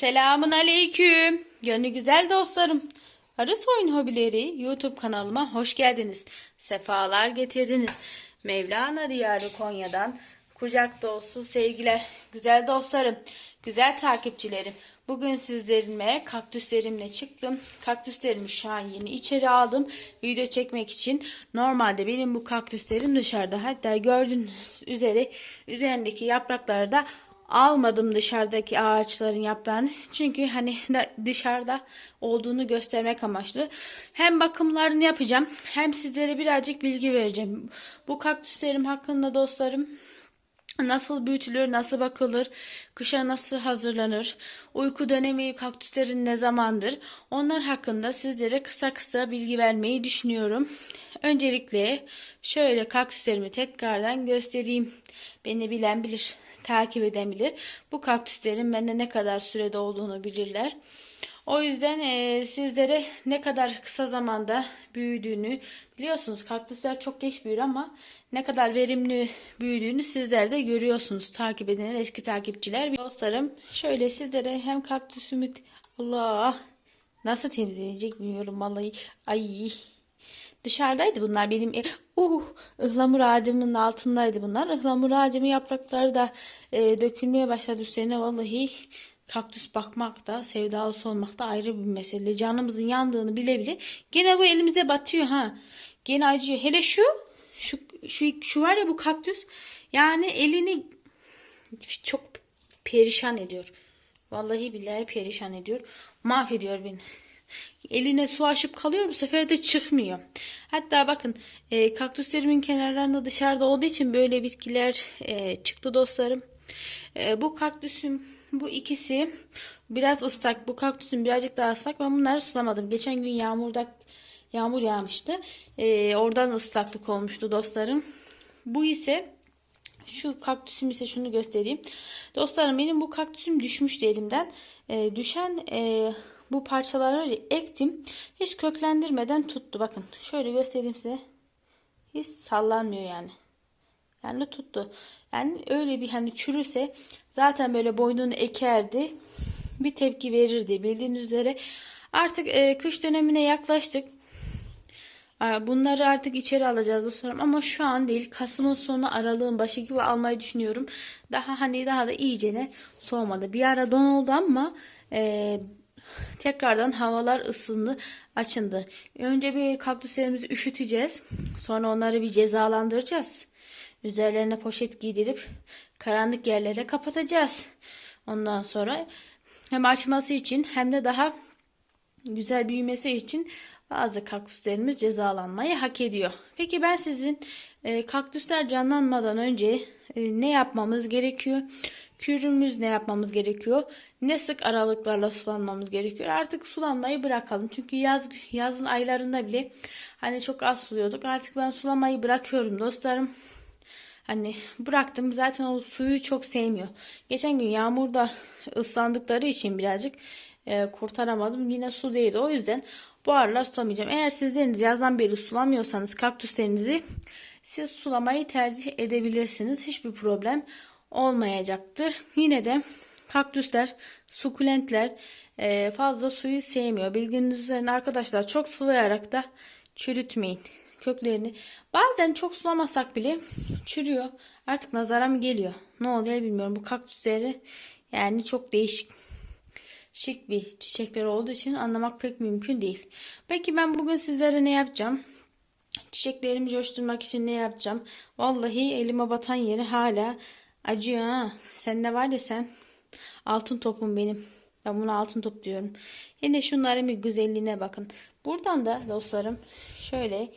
Selamun aleyküm. Gönlü güzel dostlarım. Arı Soyun Hobileri YouTube kanalıma hoş geldiniz. Sefalar getirdiniz. Mevlana Diyarı Konya'dan kucak dolusu sevgiler. Güzel dostlarım, güzel takipçilerim. Bugün sizlerime kaktüslerimle çıktım. Kaktüslerimi şu an yeni içeri aldım. Video çekmek için. Normalde benim bu kaktüslerim dışarıda. Hatta gördüğünüz üzere üzerindeki yaprakları da almadım dışarıdaki ağaçların yaprağını. Çünkü hani da- dışarıda olduğunu göstermek amaçlı. Hem bakımlarını yapacağım hem sizlere birazcık bilgi vereceğim. Bu kaktüslerim hakkında dostlarım nasıl büyütülür, nasıl bakılır, kışa nasıl hazırlanır, uyku dönemi kaktüslerin ne zamandır onlar hakkında sizlere kısa kısa bilgi vermeyi düşünüyorum. Öncelikle şöyle kaktüslerimi tekrardan göstereyim. Beni bilen bilir, takip eden bilir. Bu kaktüslerin bende ne kadar sürede olduğunu bilirler. O yüzden eee, sizlere ne kadar kısa zamanda büyüdüğünü biliyorsunuz. Kaktüsler çok geç büyür ama ne kadar verimli büyüdüğünü sizler de görüyorsunuz. Takip eden eski takipçiler. Dostlarım şöyle sizlere hem kaktüsümü Allah nasıl temizlenecek bilmiyorum vallahi. Ay Dışarıdaydı bunlar benim e, uh, ıhlamur ağacımın altındaydı bunlar. Ihlamur ağacımın yaprakları da e, dökülmeye başladı üstlerine vallahi kaktüs bakmakta, sevdalısı olmakta ayrı bir mesele. Canımızın yandığını bile bile gene bu elimize batıyor ha. Gene acıyor. Hele şu şu şu, şu var ya bu kaktüs yani elini çok perişan ediyor. Vallahi billahi perişan ediyor. Mahvediyor beni. Eline su aşıp kalıyor bu sefer de çıkmıyor. Hatta bakın e, kaktüslerimin kenarlarında dışarıda olduğu için böyle bitkiler e, çıktı dostlarım. E, bu kaktüsüm bu ikisi biraz ıslak. Bu kaktüsüm birazcık daha ıslak. Ben bunları sulamadım. Geçen gün yağmurda yağmur yağmıştı. E, oradan ıslaklık olmuştu dostlarım. Bu ise şu kaktüsüm ise şunu göstereyim. Dostlarım benim bu kaktüsüm düşmüştü elimden. Ee, düşen e, bu parçaları ektim. Hiç köklendirmeden tuttu. Bakın şöyle göstereyim size. Hiç sallanmıyor yani. Yani tuttu. Yani öyle bir hani çürüse zaten böyle boynunu ekerdi. Bir tepki verirdi. Bildiğiniz üzere artık e, kış dönemine yaklaştık. Bunları artık içeri alacağız dostlarım ama şu an değil. Kasım'ın sonu aralığın başı gibi almayı düşünüyorum. Daha hani daha da iyicene soğumadı. Bir ara don oldu ama e, tekrardan havalar ısındı, açındı. Önce bir kaktüslerimizi üşüteceğiz. Sonra onları bir cezalandıracağız. Üzerlerine poşet giydirip karanlık yerlere kapatacağız. Ondan sonra hem açması için hem de daha güzel büyümesi için bazı kaktüslerimiz cezalanmayı hak ediyor. Peki ben sizin e, kaktüsler canlanmadan önce e, ne yapmamız gerekiyor? Kürümüz ne yapmamız gerekiyor? Ne sık aralıklarla sulanmamız gerekiyor? Artık sulanmayı bırakalım. Çünkü yaz yazın aylarında bile hani çok az suluyorduk. Artık ben sulamayı bırakıyorum dostlarım. Hani bıraktım zaten o suyu çok sevmiyor. Geçen gün yağmurda ıslandıkları için birazcık e, kurtaramadım. Yine su değildi. O yüzden bu aralar sulamayacağım. Eğer sizleriniz yazdan beri sulamıyorsanız kaktüslerinizi siz sulamayı tercih edebilirsiniz. Hiçbir problem olmayacaktır. Yine de kaktüsler, sukulentler e, fazla suyu sevmiyor. Bildiğiniz üzere arkadaşlar çok sulayarak da çürütmeyin köklerini. Bazen çok sulamasak bile çürüyor. Artık nazara mı geliyor? Ne oluyor bilmiyorum. Bu kaktüsleri yani çok değişik şık bir çiçekler olduğu için anlamak pek mümkün değil. Peki ben bugün sizlere ne yapacağım? Çiçeklerimi coşturmak için ne yapacağım? Vallahi elime batan yeri hala acıyor ha. Sen de var ya sen altın topum benim. Ben buna altın top diyorum. Yine şunların bir güzelliğine bakın. Buradan da dostlarım şöyle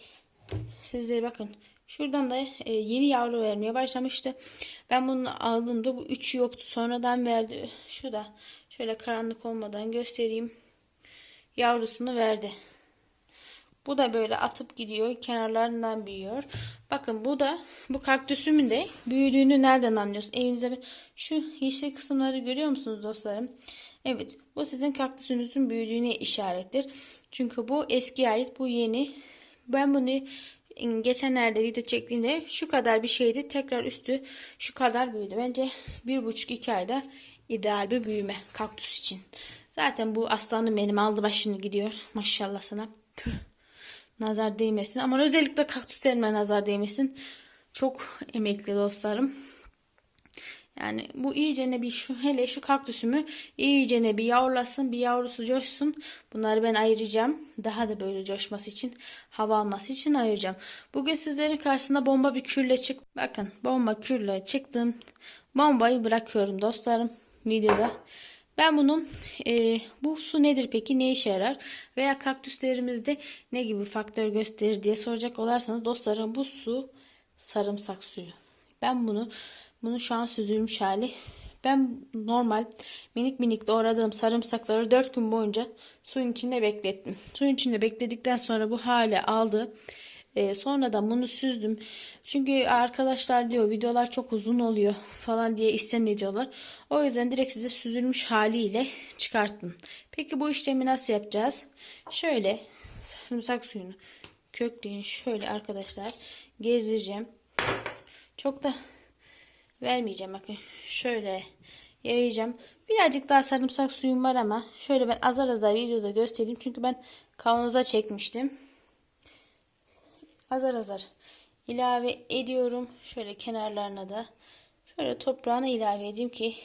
sizlere bakın. Şuradan da e, yeni yavru vermeye başlamıştı. Ben bunu aldığımda bu üçü yoktu. Sonradan verdi. Şu da şöyle karanlık olmadan göstereyim. Yavrusunu verdi. Bu da böyle atıp gidiyor. Kenarlarından büyüyor. Bakın bu da bu kaktüsümün de büyüdüğünü nereden anlıyorsun? Evinize şu yeşil kısımları görüyor musunuz dostlarım? Evet. Bu sizin kaktüsünüzün büyüdüğüne işarettir. Çünkü bu eski ait. Bu yeni. Ben bunu geçenlerde video çektiğimde şu kadar bir şeydi. Tekrar üstü şu kadar büyüdü. Bence bir buçuk iki ayda ideal bir büyüme kaktüs için. Zaten bu aslanım benim aldı başını gidiyor. Maşallah sana. Tüh. Nazar değmesin. Ama özellikle kaktüslerime nazar değmesin. Çok emekli dostlarım. Yani bu iyicene bir şu hele şu kaktüsümü iyicene bir yavrulasın, bir yavrusu coşsun. Bunları ben ayıracağım. Daha da böyle coşması için, hava alması için ayıracağım. Bugün sizlerin karşısına bomba bir kürle çık. Bakın bomba kürle çıktım. Bombayı bırakıyorum dostlarım videoda. Ben bunun e, bu su nedir peki ne işe yarar veya kaktüslerimizde ne gibi faktör gösterir diye soracak olarsanız dostlarım bu su sarımsak suyu. Ben bunu bunu şu an süzülmüş hali. Ben normal minik minik doğradığım sarımsakları 4 gün boyunca suyun içinde beklettim. Suyun içinde bekledikten sonra bu hale aldı. Ee, sonradan bunu süzdüm. Çünkü arkadaşlar diyor videolar çok uzun oluyor falan diye isyan ediyorlar. O yüzden direkt size süzülmüş haliyle çıkarttım. Peki bu işlemi nasıl yapacağız? Şöyle sarımsak suyunu kökleyin şöyle arkadaşlar gezdireceğim. Çok da vermeyeceğim bakın şöyle yayacağım. Birazcık daha sarımsak suyum var ama şöyle ben azar azar videoda göstereyim. Çünkü ben kavanoza çekmiştim. Azar azar ilave ediyorum. Şöyle kenarlarına da şöyle toprağına ilave edeyim ki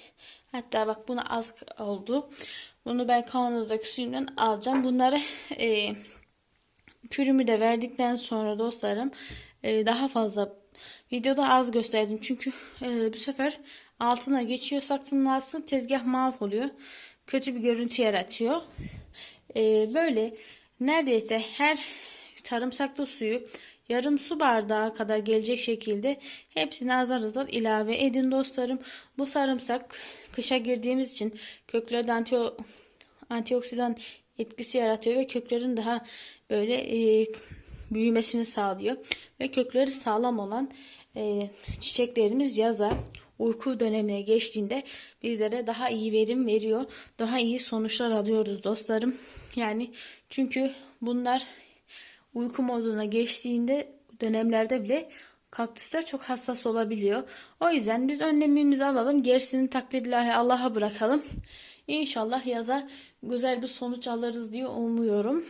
hatta bak buna az oldu. Bunu ben kavanozdaki suyumdan alacağım. Bunları e, pürümü de verdikten sonra dostlarım e, daha fazla videoda az gösterdim. Çünkü e, bu sefer altına geçiyor saksının altına tezgah mahvoluyor. Kötü bir görüntü yaratıyor. E, böyle neredeyse her sarımsaklı suyu yarım su bardağı kadar gelecek şekilde hepsini azar azar ilave edin dostlarım. Bu sarımsak kışa girdiğimiz için köklerde anti antioksidan etkisi yaratıyor ve köklerin daha böyle e, büyümesini sağlıyor. Ve kökleri sağlam olan e, çiçeklerimiz yaza uyku dönemine geçtiğinde bizlere daha iyi verim veriyor. Daha iyi sonuçlar alıyoruz dostlarım. Yani çünkü bunlar uyku moduna geçtiğinde dönemlerde bile kaktüsler çok hassas olabiliyor. O yüzden biz önlemimizi alalım. Gerisini takdirlahi Allah'a bırakalım. İnşallah yaza güzel bir sonuç alırız diye umuyorum.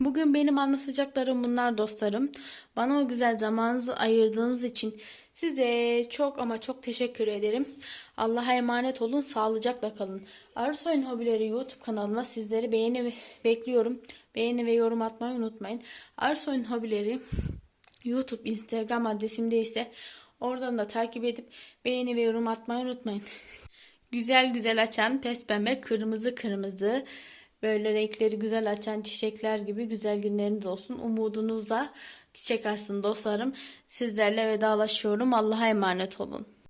Bugün benim anlatacaklarım bunlar dostlarım. Bana o güzel zamanınızı ayırdığınız için size çok ama çok teşekkür ederim. Allah'a emanet olun, sağlıcakla kalın. Arsoy'un Hobileri YouTube kanalıma sizleri beğeni bekliyorum. Beğeni ve yorum atmayı unutmayın. Arsoy'un Hobileri YouTube, Instagram adresimde ise oradan da takip edip beğeni ve yorum atmayı unutmayın. Güzel güzel açan pes pembe kırmızı kırmızı böyle renkleri güzel açan çiçekler gibi güzel günleriniz olsun. Umudunuzla çiçek açsın dostlarım. Sizlerle vedalaşıyorum. Allah'a emanet olun.